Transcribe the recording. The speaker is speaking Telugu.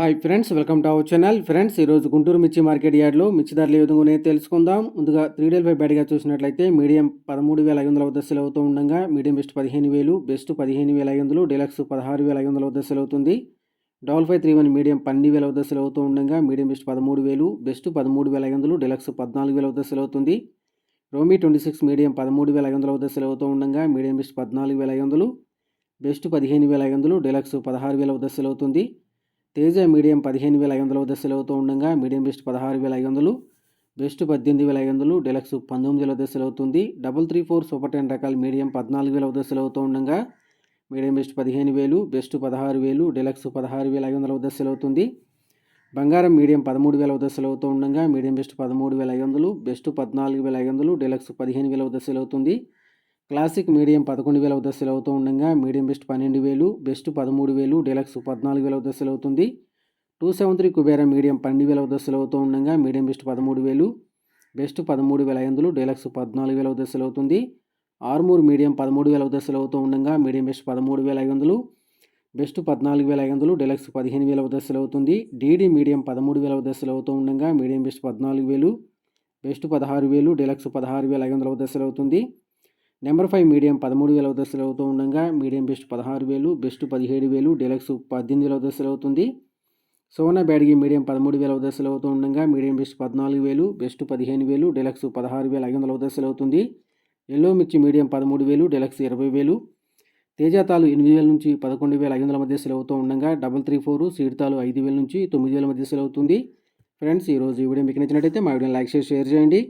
Hi friends welcome to our channel friends ఈరోజు గుంటూరు మిర్చి మార్కెట్ యార్డ్లో మిర్చి ధరలు ఏ విధంగా ఉన్నాయో తెలుసుకుందాం. ముందుగా త్రీ డెల్ ఫైవ్ బ్యాడ్గా చూసినట్లయితే మీడియం పదమూడు వేల ఐదు వందల వద్ద సెల్ అవుతూ ఉండగా మీడియం బెస్ట్ పదిహేను వేలు బెస్ట్ పదిహేను వేల ఐదు వందలు డీలక్స్ పదహారు వేల ఐదు వందల వద్ద సెల్ అవుతుంది. Double five three one medium పన్నెండు వేల వద్ద సెల్ అవుతూ ఉండగా మీడియం బెస్ట్ పదమూడు వేలు బెస్ట్ పదమూడు వేల ఐదు వందలు డీలక్స్ పద్నాలుగు వేల వద్ద సెల్ అవుతుంది. రోమీ ట్వంటీ సిక్స్ మీడియం పదమూడు వేల ఐదు వందల వద్ద సెల్ అవుతూ ఉండగా మీడియం బెస్ట్ పద్నాలుగు వేల ఐదు వందలు బెస్ట్ పదిహేను వేల ఐదు వందలు డీలక్స్ పదహారు వేల వద్ద సెల్ అవుతుంది. తేజ మీడియం పదిహేను వేల ఐదు వందల వద్ద సెల్ అవుతూ ఉండగా మీడియం బెస్ట్ పదహారు వేల ఐదు వందలు బెస్ట్ పద్దెనిమిది వేల ఐదు వందలు డెలక్స్ పంతొమ్మిది వేల వద్ద సెల్ అవుతుంది. Double three four super ten రకాల మీడియం పద్నాలుగు వేల వద్ద సెల్ అవుతూ ఉండగా మీడియం బెస్ట్ పదిహేను వేలు బెస్ట్ పదహారు వేలు డెలక్స్ పదహారు వేల ఐదు వందల వద్ద సెల్ అవుతుంది. బంగారం మీడియం పదమూడు వేల వద్ద సెల్ అవుతూ ఉండగా మీడియం బెస్ట్ పదమూడు వేల ఐదు వందలు బెస్ట్ పద్నాలుగు వేల ఐదు వందలు డెలక్స్ పదిహేను వేల వద్ద సెల్ అవుతుంది. క్లాసిక్ మీడియం పదకొండు వేల దశలు అవుతూ ఉండగా మీడియం బెస్ట్ పన్నెండు వేలు బెస్ట్ పదమూడు వేలు డెలక్స్ పద్నాలుగు వేల దశలు అవుతుంది two seven three Kubera medium పన్నెండు వేల దశలు అవుతూ ఉండగా మీడియం బెస్ట్ పదమూడు వేలు బెస్ట్ పదమూడు వేల ఐదు వందలు డెలక్స్ పద్నాలుగు వేల దశలు అవుతుంది ఆర్మూర్ మీడియం పదమూడు వేల దశలు అవుతూ ఉండగా మీడియం బెస్ట్ పదమూడు వేల ఐదు వందలు బెస్ట్ పద్నాలుగు వేల ఐదు వందలు డెలక్స్ పదిహేను వేల దశలు అవుతుంది డీడీ మీడియం పదమూడు వేల దశలు అవుతూ ఉండగా మీడియం బెస్ట్ పద్నాలుగు వేలు బెస్ట్ పదహారు వేలు డెలక్స్ పదహారు వేల ఐదు వందల దశలు అవుతుంది నెంబర్ ఫైవ్ మీడియం పదమూడు వేల వద్ద అవుతూ ఉండగా మీడియం బెస్ట్ పదహారు వేలు బెస్ట్ పదిహేడు వేలు డెలక్స్ పద్దెనిమిది వేల దశలు అవుతుంది. సోనా బ్యాడ్గి మీడియం పదమూడు వేల వద్ద సెల్ అవుతూ ఉండగా మీడియం బెస్ట్ పద్నాలుగు వేలు బెస్ట్ పదిహేను వేలు డెలక్స్ పదహారు వేల ఐదు వందల దశలు అవుతుంది. ఎల్లో మిర్చి మీడియం పదమూడు వేలు డెలక్స్ ఇరవై వేలు. తేజాతాలు ఎనిమిది వేల నుంచి పదకొండు వేల ఐదు వందల మధ్య సెలవుతూ ఉండగా డబల్ త్రీ ఫోర్ సీడ్తాలు ఐదు వేల నుంచి తొమ్మిది వేల మధ్య సెలవుతుంది ఫ్రెండ్స్ ఈరోజు ఈ వీడియో మీకు నచ్చినట్టయితే మా వీడియోని లైక్ చేసి షేర్ చేయండి.